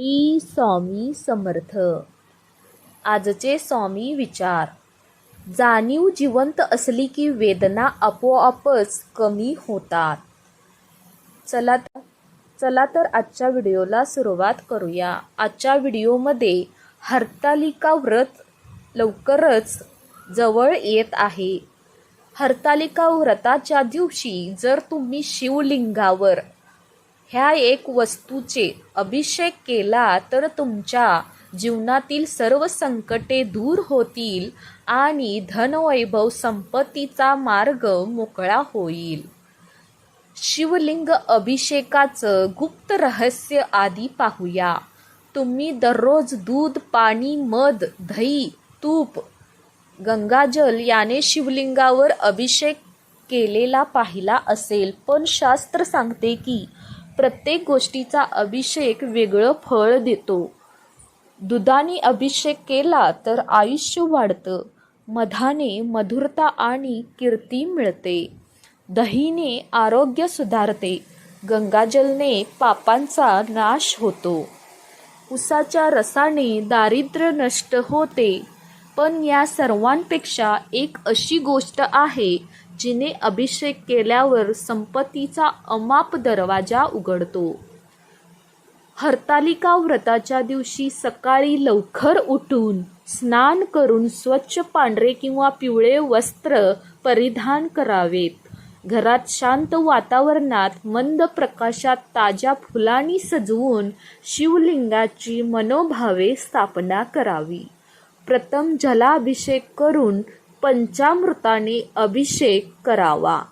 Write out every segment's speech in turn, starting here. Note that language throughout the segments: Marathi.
श्री स्वामी समर्थ. आजचे स्वामी विचार. जाणीव जिवंत असली की वेदना आपोआपच कमी होतात. चला चला तर आजच्या व्हिडिओला सुरुवात करूया. आजच्या व्हिडिओमध्ये हरतालिका व्रत लवकरच जवळ येत आहे. हरतालिका व्रताच्या दिवशी जर तुम्ही शिवलिंगावर ह्या एक वस्तूचे अभिषेक केला तर तुमच्या जीवनातील सर्व संकटे दूर होतील आणि धनवैभव संपत्तीचा मार्ग मोकळा होईल. शिवलिंग अभिषेकाचं गुप्त रहस्य आधी पाहूया. तुम्ही दररोज दूध पाणी मध दही तूप गंगाजल याने शिवलिंगावर अभिषेक केलेला पाहिला असेल. पण शास्त्र सांगते की प्रत्येक गोष्टीचा अभिषेक वेगळं फळ देतो. दुधाने अभिषेक केला तर आयुष्य वाढतं. मधाने मधुरता आणि कीर्ती मिळते. दहीने आरोग्य सुधारते. गंगाजलने पापांचा नाश होतो. उसाच्या रसाने दारिद्र्य नष्ट होते. पण या सर्वांपेक्षा एक अशी गोष्ट आहे जिने अभिषेक केल्यावर संपत्तीचा अमाप दरवाजा उघडतो. हरतालिका व्रताच्या दिवशी सकाळी लवकर उठून स्नान करून स्वच्छ पांढरे किंवा पिवळे वस्त्र परिधान करावेत. घरात शांत वातावरणात मंद प्रकाशात ताज्या फुलांनी सजवून शिवलिंगाची मनोभावे स्थापना करावी. प्रथम जलाभिषेक करून पंचामृताने अभिषेक करावा.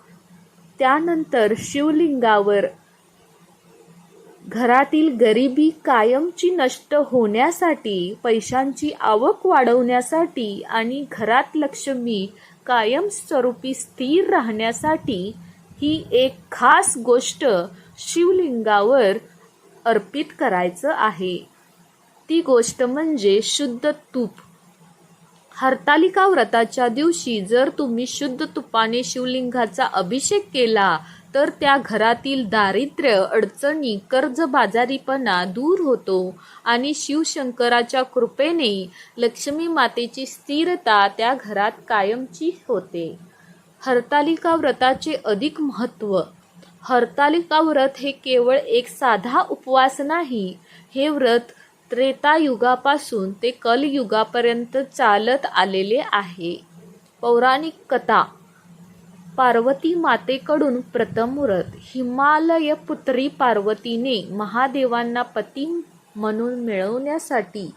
त्यानंतर शिवलिंगावर घरातील गरिबी कायमची नष्ट होण्यासाठी पैशांची आवक वाढवण्यासाठी आणि घरात लक्ष्मी कायमस्वरूपी स्थिर राहण्यासाठी ही एक खास गोष्ट शिवलिंगावर अर्पित करायचं आहे. ती गोष्ट म्हणजे शुद्ध तूप. हरतालिका व्रताच्या दिवशी जर तुम्ही शुद्ध तुपाने शिवलिंगाचा अभिषेक केला तर त्या घरातील दारिद्र्य अडचणी कर्जबाजारीपणा दूर होतो आणि शिवशंकराच्या कृपेने लक्ष्मी मातेची स्थिरता त्या घरात कायमची होते. हरतालिका व्रताचे अधिक महत्त्व. हरतालिका व्रत हे केवळ एक साधा उपवास नाही हे व्रत त्रेतायुगापासून ते कलयुगापर्यंत चालत आलेले आहे. पौराणिक कथा पार्वती मातेकडून प्रथम व्रत हिमालय पुत्री पार्वतीने महादेवांना पती म्हणून मिळवण्यासाठी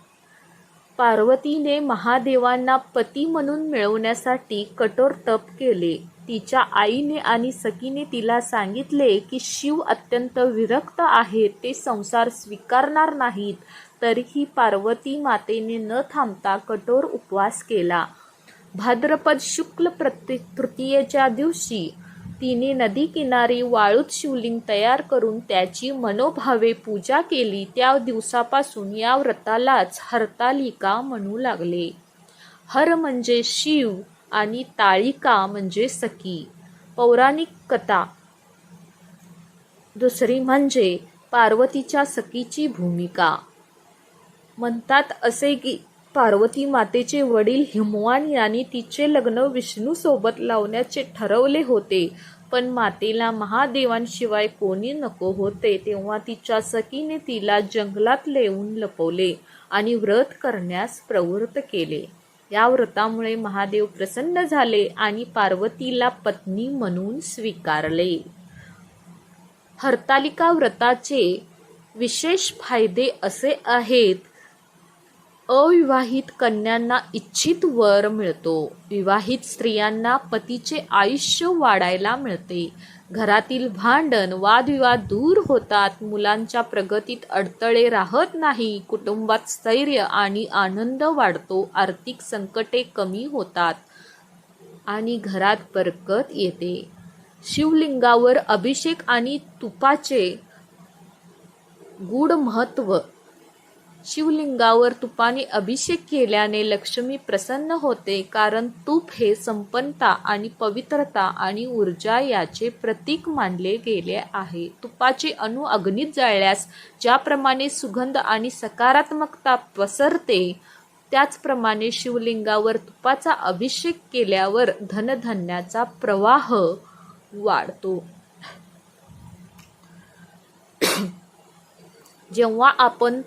पार्वतीने महादेवांना पती म्हणून मिळवण्यासाठी कठोर तप केले. तिच्या आईने आणि सखीने तिला सांगितले की शिव अत्यंत विरक्त आहेत ते संसार स्वीकारणार नाहीत. तरीही पार्वती मातेने न थांबता कठोर उपवास केला. भाद्रपद शुक्ल प्रति तृतीयेच्या दिवशी तिने नदी किनारी वाळूत शिवलिंग तयार करून त्याची मनोभावे पूजा केली. त्या दिवसापासून या व्रतालाच हरतालिका म्हणू लागले. हर म्हणजे शिव आणि ताळिका म्हणजे सखी. पौराणिक कथा. दुसरी म्हणजे पार्वतीच्या सखीची भूमिका. म्हणतात असे की पार्वती मातेचे वडील हिमवान यांनी तिचे लग्न विष्णूसोबत लावण्याचे ठरवले होते. पण मातेला महादेवांशिवाय कोणी नको होते तेव्हा तिच्या सखीने तिला जंगलात लेवून लपवले आणि व्रत करण्यास प्रवृत्त केले. या व्रतामुळे महादेव प्रसन्न झाले आणि पार्वतीला पत्नी म्हणून स्वीकारले. हरतालिका व्रताचे विशेष फायदे असे आहेत अविवाहित कन्यांना इच्छित वर मिळतो. विवाहित स्त्रियांना पतीचे आयुष्य वाढायला मिळते. घरातील भांडण वादविवाद दूर होतात. मुलांच्या प्रगतीत अडथळे राहत नाही. कुटुंबात स्थैर्य आणि आनंद वाढतो. आर्थिक संकटे कमी होतात आणि घरात बरकत येते. शिवलिंगावर अभिषेक आणि तुपाचे गूढ महत्त्व शिवलिंगावर तुपाने अभिषेक केल्याने लक्ष्मी प्रसन्न होते कारण तूप हे संपन्नता आणि पवित्रता आणि ऊर्जा याचे प्रतीक मानले गेले आहे. तुपाचे अणु अग्नीत जाळल्यास ज्याप्रमाणे सुगंध आणि सकारात्मकता पसरते त्याचप्रमाणे शिवलिंगावर तुपाचा अभिषेक केल्यावर धनधान्याचा प्रवाह वाढतो. जेव्हा आपण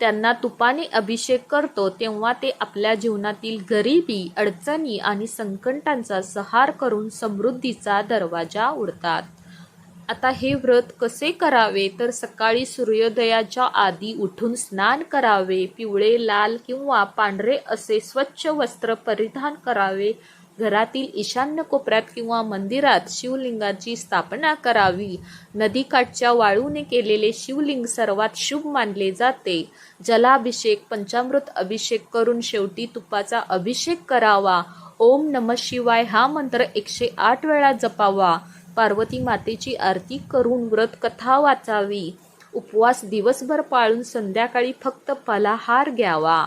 त्यांना तुपाने अभिषेक करतो तेव्हा ते आपल्या जीवनातील गरिबी अडचणी आणि संकटांचा सहार करून समृद्धीचा दरवाजा उडतात. आता हे व्रत कसे करावे? तर सकाळी सूर्योदयाच्या आधी उठून स्नान करावे पिवळे लाल किंवा पांढरे असे स्वच्छ वस्त्र परिधान करावे घरातील ईशान्य कोपऱ्यात किंवा मंदिरात शिवलिंगाची स्थापना करावी. नदीकाठच्या वाळूने केलेले शिवलिंग सर्वात शुभ मानले जाते. जलाभिषेक पंचामृत अभिषेक करून शेवटी तुपाचा अभिषेक करावा. ओम नम शिवाय हा मंत्र एकशे आठ वेळा जपावा. पार्वती मातेची आरती करून व्रत कथा वाचावी. उपवास दिवसभर पाळून संध्याकाळी फक्त फलाहार घ्यावा.